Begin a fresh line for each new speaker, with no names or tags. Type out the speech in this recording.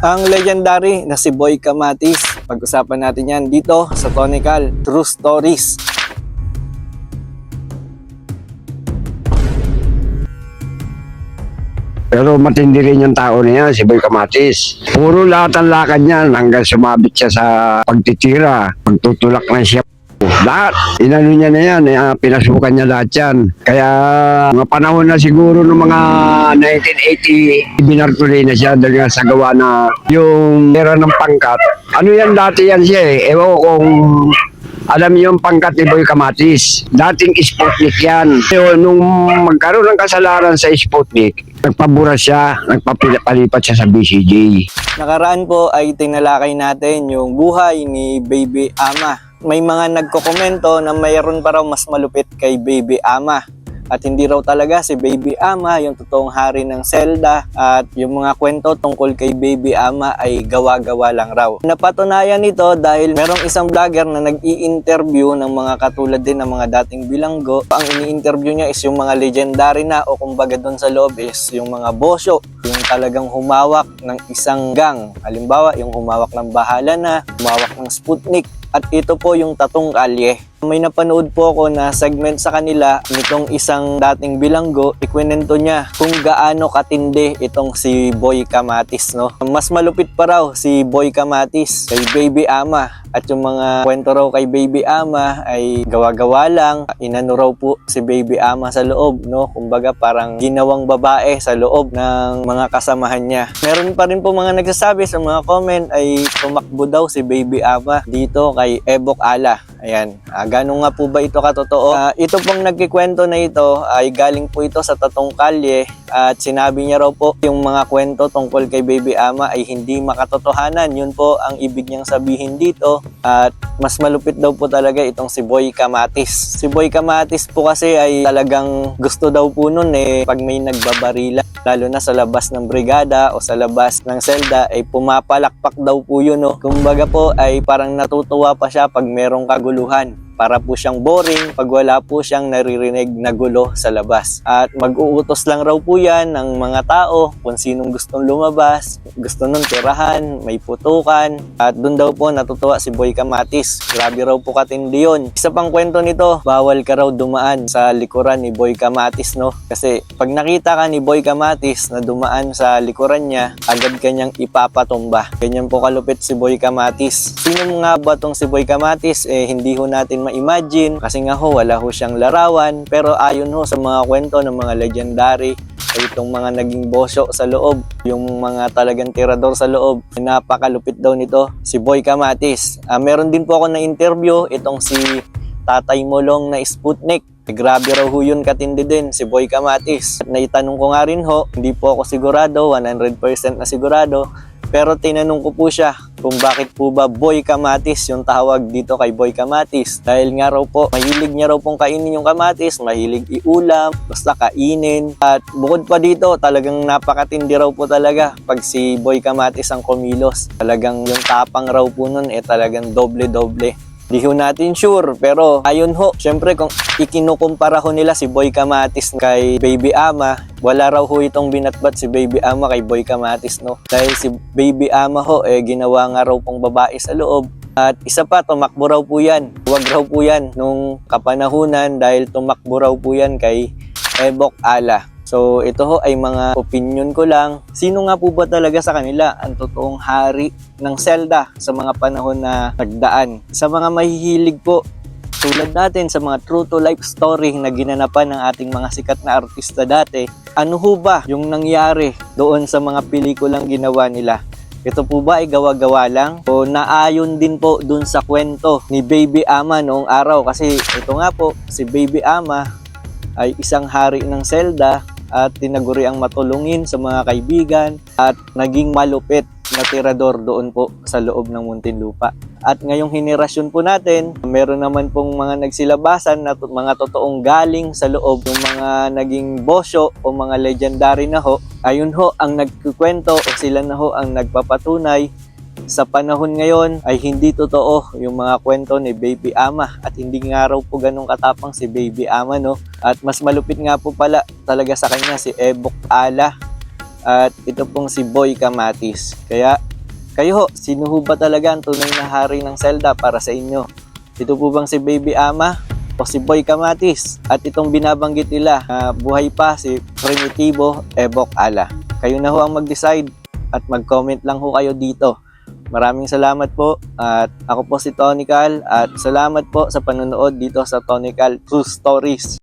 Ang legendary na si Boy Kamatis. Pag-usapan natin yan dito sa Tonical True Stories.
Pero matindi rin yung tao niya, si Boy Kamatis. Puro lahat ang lakad niyan hanggang sumabit siya sa pagtitira, pagtutulak ng siya. Lahat. Inano niya na yan, eh, pinasukan niya lahat yan. Kaya mga panahon na siguro ng mga 1980, binartuloy na siya dahil nga sa gawa na yung era ng pangkat. Ano yan dati yan siya eh. Ewan ko kung alam niyo yung pangkat ni Boy Kamatis. Dating Sputnik yan. Yun, nung magkaroon ng kasalanan sa Sputnik, nagpabura siya, nagpapalipat siya sa BCJ.
Nakaraan po ay tinalakay natin yung buhay ni Baby Ama. May mga nagkokomento na mayroon pa raw mas malupit kay Baby Ama. At hindi raw talaga si Baby Ama yung totoong hari ng Zelda at yung mga kwento tungkol kay Baby Ama ay gawa-gawa lang raw. Napatunayan ito dahil merong isang vlogger na nag-i-interview ng mga katulad din ng mga dating bilanggo. Ang ini-interview niya is yung mga legendary na o kumbaga doon sa loob is yung mga bosyo, yung talagang humawak ng isang gang. Halimbawa, yung humawak ng bahala na, humawak ng Sputnik, at ito po yung tatong kalye. May napanood po ako na segment sa kanila nitong isang dating bilanggo, ikwinento niya kung gaano katindi itong si Boy Kamatis, no? Mas malupit pa raw si Boy Kamatis kay Baby Ama at yung mga kwento raw kay Baby Ama ay gawa-gawa lang. Inano raw po si Baby Ama sa loob, no? Kumbaga parang ginawang babae sa loob ng mga kasamahan niya. Meron pa rin po mga nagsasabi sa mga comment ay tumakbo daw si Baby Ama dito kay Ebok Ala. Ayan, ah, gano'n nga po ba ito katotoo? Ah, ito pong nagkikwento na ito ay galing po ito sa Tatong Kalye at sinabi niya raw po yung mga kwento tungkol kay Baby Ama ay hindi makatotohanan. Yun po ang ibig niyang sabihin dito at mas malupit daw po talaga itong si Boy Kamatis. Si Boy Kamatis po kasi ay talagang gusto daw po nun eh pag may nagbabarila lalo na sa labas ng brigada o sa labas ng selda ay pumapalakpak daw po yun no. Kumbaga po ay parang natutuwa pa siya pag merong kaguluhan para po siyang boring pag wala po siyang naririnig na gulo sa labas. At mag-uutos lang raw po yan ng mga tao kung sinong gustong lumabas, gusto nung tirahan, may putukan. At doon daw po natutuwa si Boy Kamatis. Grabe raw po katindi yun. Isa pang kwento nito, bawal ka raw dumaan sa likuran ni Boy Kamatis, no? Kasi pag nakita ka ni Boy Kamatis na dumaan sa likuran niya, agad kanyang ipapatumba. Ganyan po kalupit si Boy Kamatis. Sino nga ba tong si Boy Kamatis? Eh, hindi ho natin ma-imagine kasi nga ho, wala ho siyang larawan. Pero ayon ho sa mga kwento ng mga legendary, ay itong mga naging bosyo sa loob, yung mga talagang tirador sa loob, napakalupit daw nito, si Boy Kamatis. Ah, meron din po ako na interview, itong si Tatay Molong na Sputnik. Grabe raw ho yun katindi din, si Boy Kamatis. At naitanong ko nga rin ho, hindi po ako sigurado, 100% na sigurado, pero tinanong ko po siya kung bakit po ba Boy Kamatis yung tawag dito kay Boy Kamatis. Dahil nga raw po, mahilig niya raw pong kainin yung kamatis, mahilig iulam, basta kainin. At bukod pa dito, talagang napakatindi raw po talaga pag si Boy Kamatis ang kumilos. Talagang yung tapang raw po nun eh talagang doble-doble. Di ho natin sure, pero ayun ho, syempre kung ikinukumpara ho nila si Boy Kamatis kay Baby Ama, wala raw ho itong binatbat si Baby Ama kay Boy Kamatis, no? Dahil si Baby Ama ho, eh, ginawa nga raw pong babae sa loob. At isa pa, tumakbo raw po yan. Huwag raw po yan nung kapanahunan dahil tumakbo raw po yan kay Ebok Ala. So ito ho ay mga opinion ko lang. Sino nga po ba talaga sa kanila ang totoong hari ng Zelda sa mga panahon na nagdaan? Sa mga mahihilig po, tulad natin sa mga true to life story na ginanapan ng ating mga sikat na artista dati, ano ho ba yung nangyari doon sa mga pelikulang ginawa nila? Ito po ba ay gawa-gawa lang? O naayon din po dun sa kwento ni Baby Ama noong araw? Kasi ito nga po, si Baby Ama ay isang hari ng Zelda at tinaguri ang matulungin sa mga kaibigan at naging malupit na tirador doon po sa loob ng Muntinlupa. At ngayong henerasyon po natin, meron naman pong mga nagsilabasan na mga totoong galing sa loob ng mga naging bosyo o mga legendary na ho. Ayun ho ang nagkukwento o sila na ho ang nagpapatunay sa panahon ngayon ay hindi totoo yung mga kwento ni Baby Ama at hindi nga raw po ganun katapang si Baby Ama no at mas malupit nga po pala talaga sa kanya si Ebok Ala at ito pong si Boy Kamatis kaya Kayo ho, sino ho ba talaga ang tunay na hari ng Zelda para sa inyo? Ito po bang si Baby Ama o si Boy Kamatis? At itong binabanggit nila na buhay pa si Primitivo Evok Ala. Kayo na ho ang mag-decide at mag-comment lang ho kayo dito. Maraming salamat po at ako po si Tony Cal at salamat po sa panonood dito sa Tony Cal True Stories.